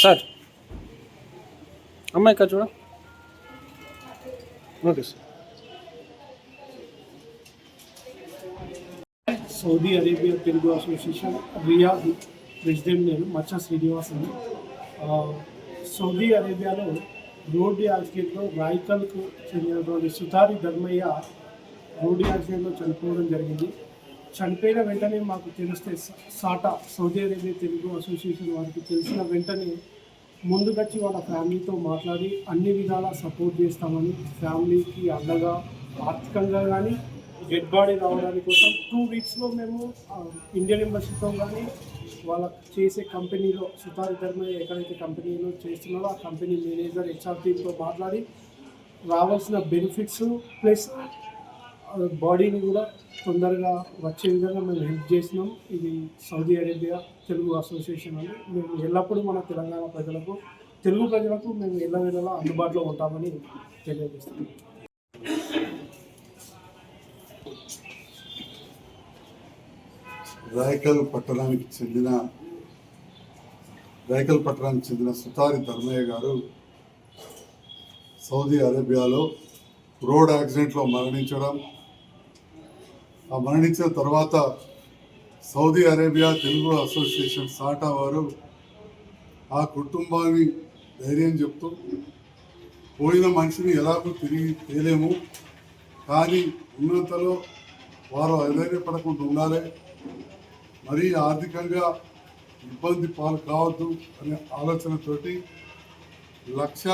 Sir అమ్మాయి ఇక్కడ చూడ okay sir Saudi Arabia Telugu association Riyadh president నేను మచ్చ శ్రీనివాసన్ ఆ, సౌదీ అరేబియాలో రోడ్డు యాక్సిడెంట్లో రాయికల్కు చెందినటువంటి సుతారి ధర్మయ్య రోడ్డు యాక్సిడెంట్లో చనిపోవడం జరిగింది చనిపోయిన వెంటనే మాకు తెలిస్తే SATA Saudi Arabia Telugu association వారికి తెలిసిన వెంటనే ముందుకొచ్చి వాళ్ళ ఫ్యామిలీతో మాట్లాడి అన్ని విధాలా సపోర్ట్ చేస్తామని ఫ్యామిలీకి అండగా ఆర్థికంగా కానీ డెడ్ బాడీ రావడానికి కోసం టూ వీక్స్లో మేము ఇండియన్ ఎంబసీతో కానీ వాళ్ళ చేసే కంపెనీలో సుతారి ధర్మ ఎక్కడైతే కంపెనీలో చేస్తున్నారో ఆ కంపెనీ మేనేజర్ హెచ్ఆర్ టీమ్తో మాట్లాడి రావాల్సిన బెనిఫిట్స్ ప్లస్ బాడీని కూడా తొందరగా వచ్చే విధంగా మేము హెల్ప్ చేసినాం. ఇది సౌదీ అరేబియా తెలుగు అసోసియేషన్ అని. మేము ఎల్లప్పుడూ మన తెలంగాణ ప్రజలకు తెలుగు ప్రజలకు మేము ఎల్లవేళలా అందుబాటులో ఉంటామని తెలియజేస్తున్నాం. రాయకల్ పట్టణానికి చెందిన రాయకల్ పట్టణానికి చెందిన సుతారి ధర్మయ్య గారు సౌదీ అరేబియాలో రోడ్ యాక్సిడెంట్లో మరణించడం మరణించిన తర్వాత Saudi Arabia Telugu association SATA వారు ఆ కుటుంబాన్ని ధైర్యం చెప్తూ పోయిన మనిషిని ఎలాగో తిరిగి తేలేము కానీ ఉన్నంతలో వారు అధైర్యపడకుండా ఉండాలి. మరీ ఆర్థికంగా ఇబ్బంది పాలు కావద్దు అనే ఆలోచనతోటి లక్ష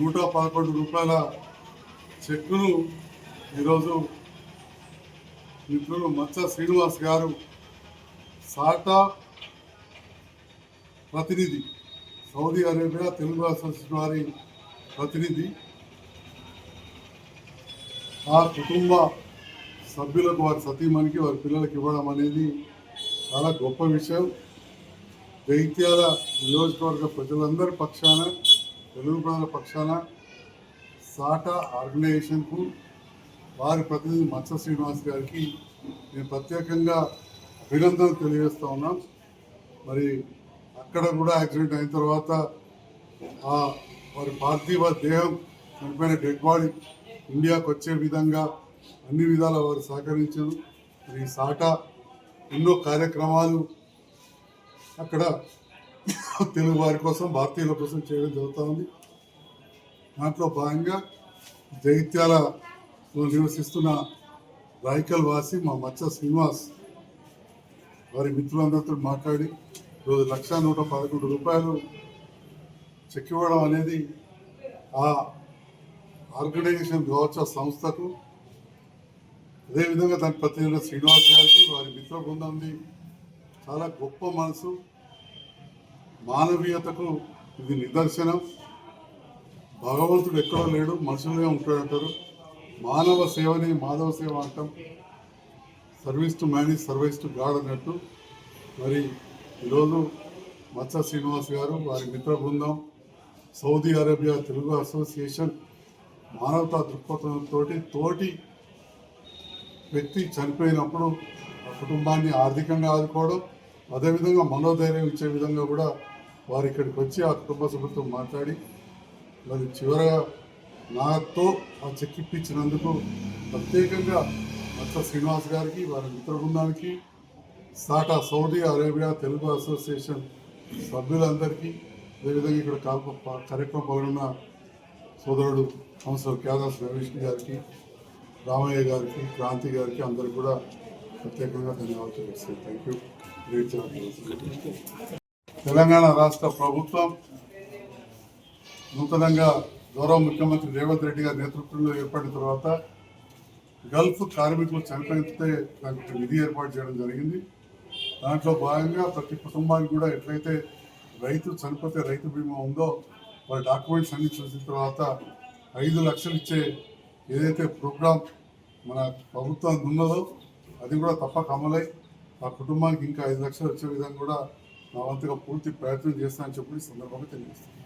నూట పదకొండు రూపాయల చెక్కును ఈరోజు నిపుణులు మచ్చ శ్రీనివాస్ గారు సాటా ప్రతినిధి సౌదీ అరేబియా తెలుగు అసోసియేషన్ వారి ప్రతినిధి ఆ కుటుంబ సభ్యులకు వారి సతీమణికి వారి పిల్లలకి ఇవ్వడం అనేది చాలా గొప్ప విషయం. దైత్యాల నియోజకవర్గ ప్రజలందరి పక్షాన తెలుగు ప్రజల పక్షాన సాటా ఆర్గనైజేషన్కు వారి ప్రతినిధి మత్స్య శ్రీనివాస్ గారికి నేను ప్రత్యేకంగా అభినందనలు తెలియజేస్తా ఉన్నాం. మరి అక్కడ కూడా యాక్సిడెంట్ అయిన తర్వాత ఆ వారి పార్థివ దేహం చనిపోయిన డెడ్ బాడీ ఇండియాకు వచ్చే విధంగా అన్ని విధాల వారు సహకరించారు. మరి ఈ సాటా ఎన్నో కార్యక్రమాలు అక్కడ తెలుగు వారి కోసం భారతీయుల కోసం చేయడం జరుగుతూ ఉంది. దాంట్లో భాగంగా జైత్యాల నివసిస్తున్న రాయికల్ వాసి మా మచ్చ శ్రీనివాస్ వారి మిత్రులందరితో మాట్లాడి రోజు లక్ష నూట పదకొండు రూపాయలు చెక్ ఇవ్వడం అనేది ఆ ఆర్గనైజేషన్ కావచ్చు ఆ సంస్థకు. అదేవిధంగా దాని ప్రతినిధి శ్రీనివాస్ గారికి వారి మిత్ర బృందంది చాలా గొప్ప మనసు. మానవీయతకు ఇది నిదర్శనం. భగవంతుడు ఎక్కడో లేడు మనుషులుగా ఉంటాడంటారు మానవ సేవని మాధవ సేవ అంటాం. Service to man service to God అన్నట్టు. మరి ఈరోజు మత్స్య శ్రీనివాస్ గారు వారి మిత్ర బృందం సౌదీ అరేబియా తెలుగు అసోసియేషన్ మానవతా దృక్పథంతో తోటి వ్యక్తి చనిపోయినప్పుడు ఆ కుటుంబాన్ని ఆర్థికంగా ఆదుకోవడం అదేవిధంగా మనోధైర్యం ఇచ్చే విధంగా కూడా వారు ఇక్కడికి వచ్చి ఆ కుటుంబ సభ్యులతో మాట్లాడి మరి చివరగా నాతో ఆ చెక్ ఇప్పించినందుకు ప్రత్యేకంగా మత్స్య శ్రీనివాస్ గారికి వారి మిత్ర బృందానికి SATA Saudi Arabia Telugu association సభ్యులందరికీ అదేవిధంగా ఇక్కడ కాల్ప- కార్యక్రమం పాల్గొన్న సోదరుడు కౌన్సిలర్ కేదాస్ రమేష్ గారికి రామయ్య గారికి క్రాంతి గారికి అందరికి కూడా ప్రత్యేకంగా ధన్యవాదాలు తెలియజేస్తాను థ్యాంక్ యూ తెలంగాణ రాష్ట్ర ప్రభుత్వం నూతనంగా గౌరవ ముఖ్యమంత్రి రేవంత్ రెడ్డి గారి నేతృత్వంలో ఏర్పడిన తర్వాత గల్ఫ్ కార్మికులు చనిపోతే దానికి ఒక నిధి ఏర్పాటు చేయడం జరిగింది. దాంట్లో భాగంగా ప్రతి కుటుంబానికి కూడా ఎట్లయితే రైతు చనిపోతే రైతు బీమా ఉందో వాళ్ళ డాక్యుమెంట్స్ అన్ని చూసిన తర్వాత ఐదు లక్షలు ఇచ్చే ఏదైతే ప్రోగ్రాం మన ప్రభుత్వం ఉన్నదో అది కూడా తప్పక అమలై ఆ కుటుంబానికి ఇంకా ఐదు లక్షలు వచ్చే విధంగా కూడా నా వంతుగా పూర్తి ప్రయత్నం చేస్తానని చెప్పి సందర్భంగా తెలియజేస్తాను